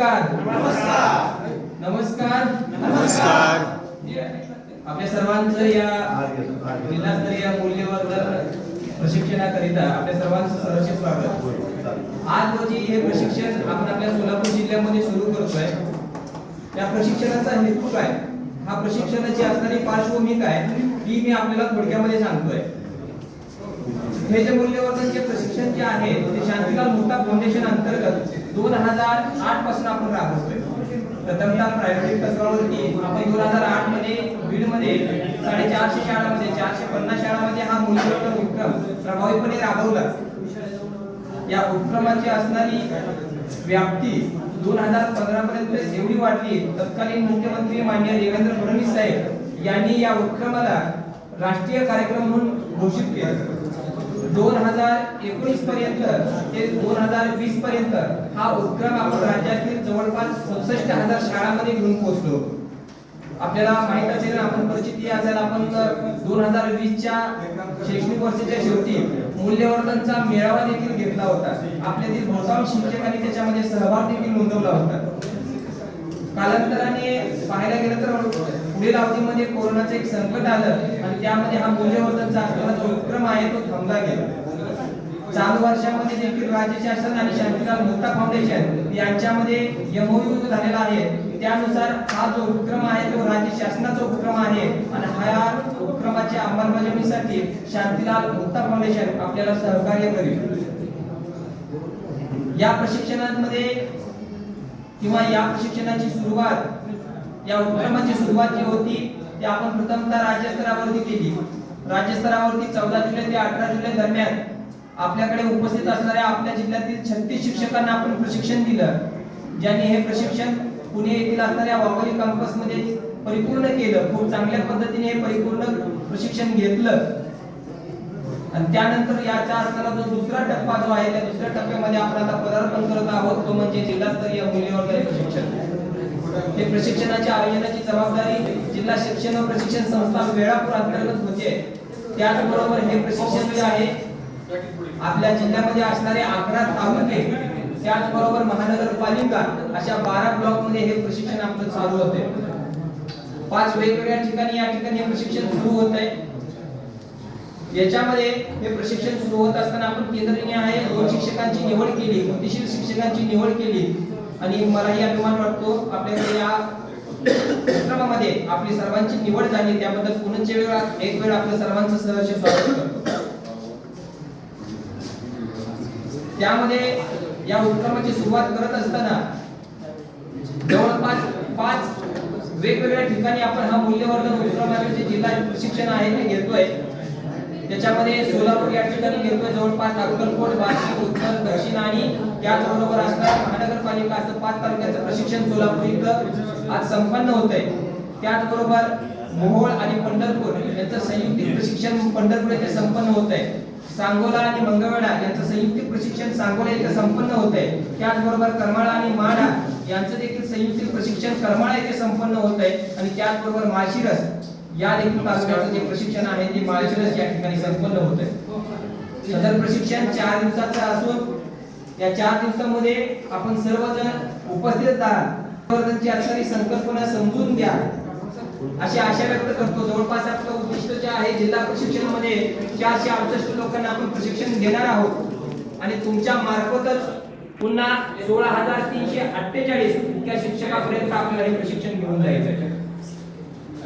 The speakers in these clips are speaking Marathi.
नमस्कार. नमस्कार. नमस्कार. आपल्या सर्वांचं या जिल्हास्तरीय मूल्यवर्धन प्रशिक्षणाकरिता आपल्या सर्वांचं सहर्ष स्वागत. आज रोजी हे प्रशिक्षण आपण आपल्या सोलापूर जिल्ह्यामध्ये सुरू करतोय. या प्रशिक्षणाचा हेतू काय? हा प्रशिक्षणाची असणारी पार्श्वभूमी काय? ही मी आपल्याला थोडक्यामध्ये सांगतोय. हे जे मूल्यवर्धनचे प्रशिक्षण फाउंडेशन जे आहे ते शांतीलाल मुक्ता फाउंडेशन अंतर्गत दोन हजार आठपासून आपण राबवतोय. प्रथमतः प्रायोगिक तत्वावरती आपण दोन हजार आठमध्ये बीडमध्ये साडेचारशे शाळांमध्ये चारशे पन्नास शाळांमध्ये हा मूलभूत उपक्रम प्रभावीपणे राबवला. या उपक्रमाची असणारी व्याप्ती दोन हजार पंधरा पर्यंत एवढी वाढली. तत्कालीन मुख्यमंत्री मान्य देवेंद्र फडणवीस साहेब यांनी या उपक्रमाला राष्ट्रीय कार्यक्रम म्हणून घोषित केला. दोन हजार एकोणीस पर्यंत ते दोन हजार वीस पर्यंत हा उपक्रम आपण राज्यातील जवळपास चौसष्ट हजार शाळांमध्ये घेऊन पोहोचलो. आपल्याला माहीत असेल आपण परिस्थिती असेल आपण दोन हजार वीसच्या शैक्षणिक वर्षाच्या शेवटी मूल्यवर्धनचा मेळावा देखील घेतला होता. आपल्यातील बहुतांश शिक्षकांनी त्याच्यामध्ये सहभाग देखील नोंदवला होता. कालांतराने पाहायला गेलं तर पुढील अवधीमध्ये कोरोनाचं एक संकट आलं आणि त्यामध्ये हा मूल्यवर्धनचा असलेला जो उपक्रम आहे तो थांबला गेला. चालू वर्षामध्ये देखील राज्य शासन आणि शांतीलाल मुक्ता फाउंडेशन यांच्यामध्ये एमओयू झालेला आहे. त्यानुसार हा जो उपक्रम आहे तो राज्य शासनाचा उपक्रम आहे आणि हा उपक्रमाच्या अंमलबजावणीसाठी शांतिलाल मुक्ता फाउंडेशन आपल्याला सहकार्य करेल. या प्रशिक्षणामध्ये किंवा या प्रशिक्षणाची सुरुवात या उपक्रमाची सुरुवात जी होती ती आपण प्रथमतः राज्यस्तरावरती केली. राज्यस्तरावरती चौदा जुलै ते अठरा जुलै दरम्यान आपल्याकडे उपस्थित असणाऱ्या आपल्या जिल्ह्यातील छत्तीस शिक्षकांना आपण प्रशिक्षण दिलं ज्यांनी हे प्रशिक्षण पुणे येथील असणाऱ्या वाघोली कॅम्पसमध्ये परिपूर्ण केलं खूप चांगल्या पद्धतीने हे परिपूर्ण प्रशिक्षण घेतलं. आणि त्यानंतर याच्या असणारा जो दुसरा टप्पा जो आहे त्या दुसऱ्या टप्प्यामध्ये आपण आता पदार्पण करत आहोत तो म्हणजे जिल्हास्तरीय मूल्यवर्धन प्रशिक्षण. हे प्रशिक्षणाच्या आयोजनाची जबाबदारी जिल्हा शिक्षण व प्रशिक्षण संस्था वेळापूर अंतर्गत होते. त्याचबरोबर हे प्रशिक्षण जे आहे आपल्या जिल्ह्यामध्ये असणारे अकरा तालुके त्याचबरोबर महानगरपालिका अशा बारा ब्लॉकमध्ये हे प्रशिक्षण आपलं चालू होते. पाच वेगवेगळ्या ठिकाणी या ठिकाणी हे प्रशिक्षण सुरू होत आहे याच्यामध्ये हे प्रशिक्षण सुरू होत असताना आपण केंद्रीय आहे दोन शिक्षकांची निवड केली कृतीशील शिक्षकांची निवड केली. आणि मलाही अभिमान वाटतो आपल्याकडे या उपक्रमामध्ये आपली सर्वांची निवड झाली त्याबद्दल पुनश्च वेळा एक वेळ आपलं सर्वांचं सहर्ष स्वागत करतो. त्यामध्ये या उपक्रमाची सुरुवात करत असताना जवळपास पाच वेगवेगळ्या ठिकाणी आपण हा मूल्यवर्धन उपक्रमाचे जे जिल्हा प्रशिक्षण आहे ते घेतोय. त्याच्यामध्ये सोलापूर या ठिकाणी घेतोय जवळपास अक्कलकोट वाशिम उत्तर दक्षिण आणि त्याचबरोबर असणार महानगरपालिका असं पाच तालुक्याचं प्रशिक्षण सोलापूर इथं आज संपन्न होत आहे त्याचबरोबर मोहोळ आणि पंढरपूर यांचं संयुक्त प्रशिक्षण पंढरपूर येथे संपन्न होत आहे सांगोला आणि मंगळवेढा यांचं संयुक्त प्रशिक्षण सांगोला येथे संपन्न होत आहे त्याचबरोबर करमाळा आणि माढा यांचं देखील संयुक्त प्रशिक्षण करमाळा येथे संपन्न होत आहे आणि त्याचबरोबर माळशिरस या देखील तालुक्याचं जे प्रशिक्षण आहे ते माळशिरस या ठिकाणी संपन्न होत आहे सदर प्रशिक्षण चार दिवसाचं असून या चार दिवसामध्ये आपण सर्वजण उपस्थित आहात असणारी संकल्पना समजून घ्या. अशी आशा व्यक्त करतो. जवळपास आपलं उद्दिष्ट जे आहे जिल्हा प्रशिक्षणमध्ये चारशे अडुसष्ट लोकांना आपण प्रशिक्षण देणार आहोत. आणि तुमच्या मार्फतच पुन्हा सोळा हजार तीनशे अठ्ठेचाळीस इतक्या शिक्षकापर्यंत आपल्याला हे प्रशिक्षण घेऊन जायचं आहे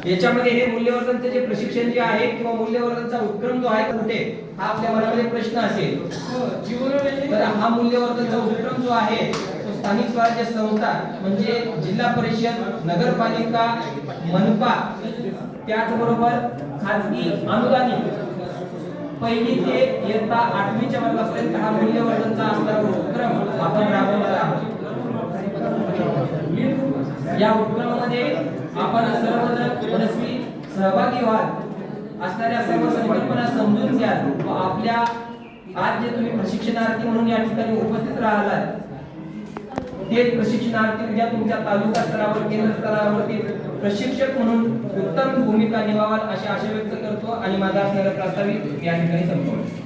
याच्यामध्ये हे मूल्यवर्धनचे जे प्रशिक्षण जे आहे किंवा मूल्यवर्धनचा उपक्रम जो आहे कुठे? हा आपल्या मनामध्ये प्रश्न असेल. तर हा मूल्यवर्धनचा उपक्रम जो आहे तो स्थानिक स्वराज्य संस्था म्हणजे जिल्हा परिषद नगरपालिका मनपा त्याचबरोबर खाजगी अनुदानित. पहिली ते इयत्ता आठवीच्या वर्गापर्यंत हा मूल्यवर्धनचा असणारा उपक्रम आपण राबवणार आहोत. या उपक्रमामध्ये आपण सर्वजण मनस्वी सहभागी व्हाल. असणाऱ्या सर्व संकल्पना समजून घ्या व आपल्या आज जे तुम्ही प्रशिक्षणार्थी म्हणून या ठिकाणी उपस्थित राहिलात ते प्रशिक्षणार्थी उद्या तुमच्या तालुका स्तरावर केंद्र स्तरावरती प्रशिक्षक म्हणून उत्तम भूमिका निभावाल अशी आशा व्यक्त करतो आणि माझा असणारा प्रास्ताविक या ठिकाणी संपवतो.